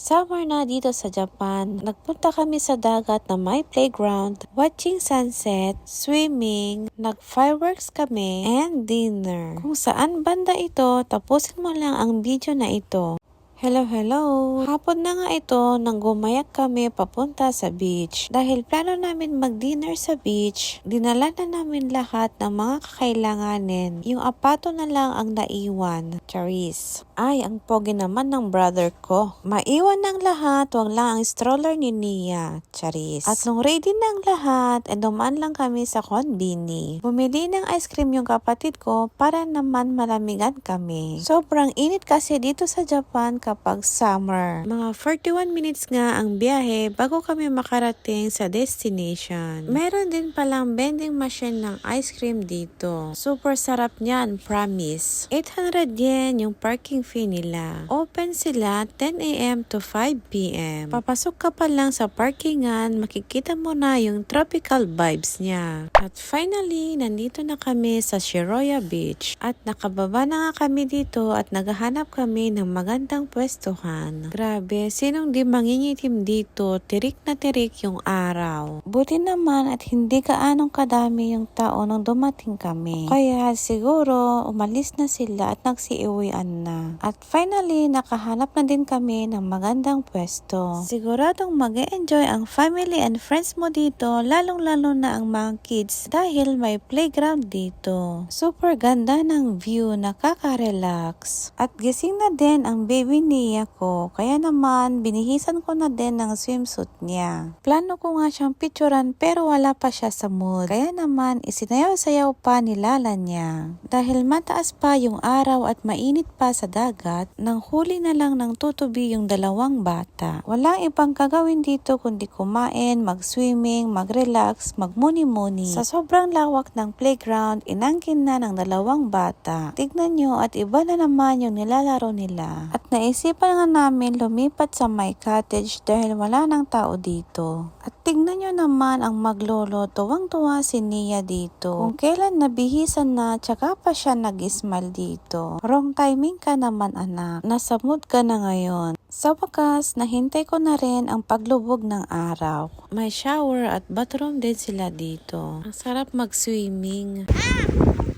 Summer na dito sa Japan. Nagpunta kami sa dagat na may playground, watching sunset, swimming, nag-fireworks kami, and dinner. Kung saan banda ito, tapusin mo lang ang video na ito. Hello, hello! Hapon na nga ito nang gumayak kami papunta sa beach. Dahil plano namin mag-dinner sa beach, dinala na namin lahat ng mga kakailanganin. Yung apato na lang ang naiwan. Charis. Ay, ang pogi naman ng brother ko. Maiwan ng lahat, wag lang ang stroller ni Nia. Charis. At nung ready ng lahat, eh dumaan lang kami sa konbini. Bumili ng ice cream yung kapatid ko para naman malamigan kami. Sobrang init kasi dito sa Japan kapag summer. Mga 41 minutes nga ang biyahe bago kami makarating sa destination. Meron din palang vending machine ng ice cream dito. Super sarap niyan, promise. 800 yen yung parking fee nila. Open sila 10 a.m. to 5 p.m. Papasok ka pa lang sa parkingan, makikita mo na yung tropical vibes niya. At finally, nandito na kami sa Shiroya Beach. At nakababa na nga kami dito at naghahanap kami ng magandang pwestuhan. Grabe, sinong di mangingitim dito, tirik na tirik yung araw. Buti naman at hindi kaanong kadami yung tao nung dumating kami. Kaya siguro umalis na sila at nagsiiwian na. At finally, nakahanap na din kami ng magandang pwesto. Siguradong mag enjoy ang family and friends mo dito, lalong-lalo na ang mga kids dahil may playground dito. Super ganda ng view, nakaka-relax. At gising na din ang baby niya ko, kaya naman binihisan ko na din ng swimsuit niya. Plano ko nga siyang picturean pero wala pa siya sa mood. Kaya naman isinayaw-sayaw pa ni Lala niya. Dahil mataas pa yung araw at mainit pa sa dagat, nang huli na lang ng tutubi yung dalawang bata. Walang ibang gagawin dito kundi kumain, mag-swimming, mag-relax, magmuni-muni. Sa sobrang lawak ng playground, inangkin na ng dalawang bata. Tignan nyo at iba na naman yung nilalaro nila. At naisipan nga namin lumipat sa my cottage dahil wala nang tao dito. At tignan nyo naman ang maglolo, tuwang-tuwa si Nia dito. Kung kailan nabihisan na, tsaka pa siya nag-smile dito. Wrong timing ka naman anak. Nasa mood ka na ngayon. Sa wakas, nahintay ko na rin ang paglubog ng araw. May shower at bathroom din sila dito. Ang sarap mag-swimming. Here,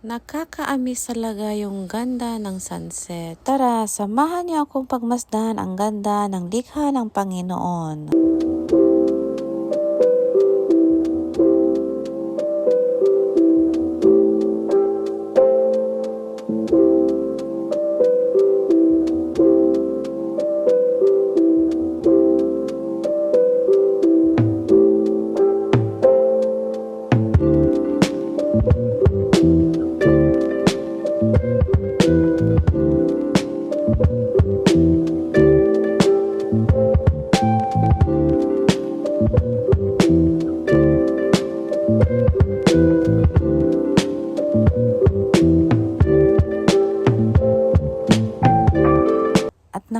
Nakakaamis talaga yung ganda ng sunset. Tara, samahan niyo akong pagmasdan ang ganda ng likha ng Panginoon.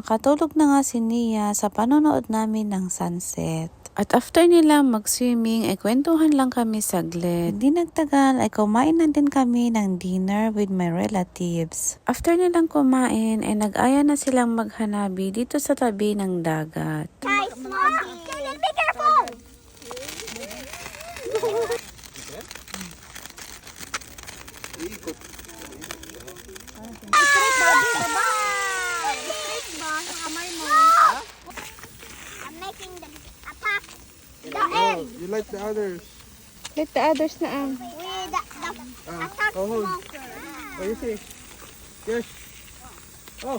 Nakatulog na nga si Nia sa panonood namin ng sunset. At after nila mag-swimming, ay kwentuhan lang kami saglit. Hindi nagtagal, ay kumain na din kami ng dinner with my relatives. After nilang kumain, ay nag-aya na silang maghanabi dito sa tabi ng dagat. Guys, mom, Kaden, be careful! Like the others. Let the others na ang. The, the attack oh, hold. smoker. What do you see? Yes. Oh.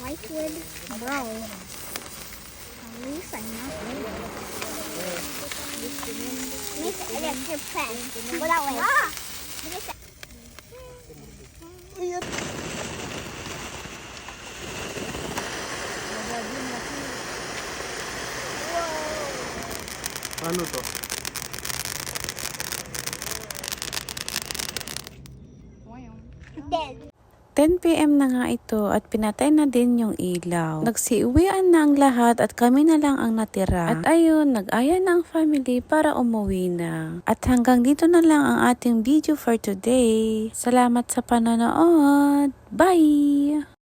White with brown. At least I'm not Miss Electric Pen. Wala, wait. Ah! Bilis. Ano to? Dead. 10pm na nga ito at pinatay na din yung ilaw. Nagsiuwian na ang lahat at kami na lang ang natira. At ayun, nag-aya na ang family para umuwi na. At hanggang dito na lang ang ating video for today. Salamat sa panonood. Bye!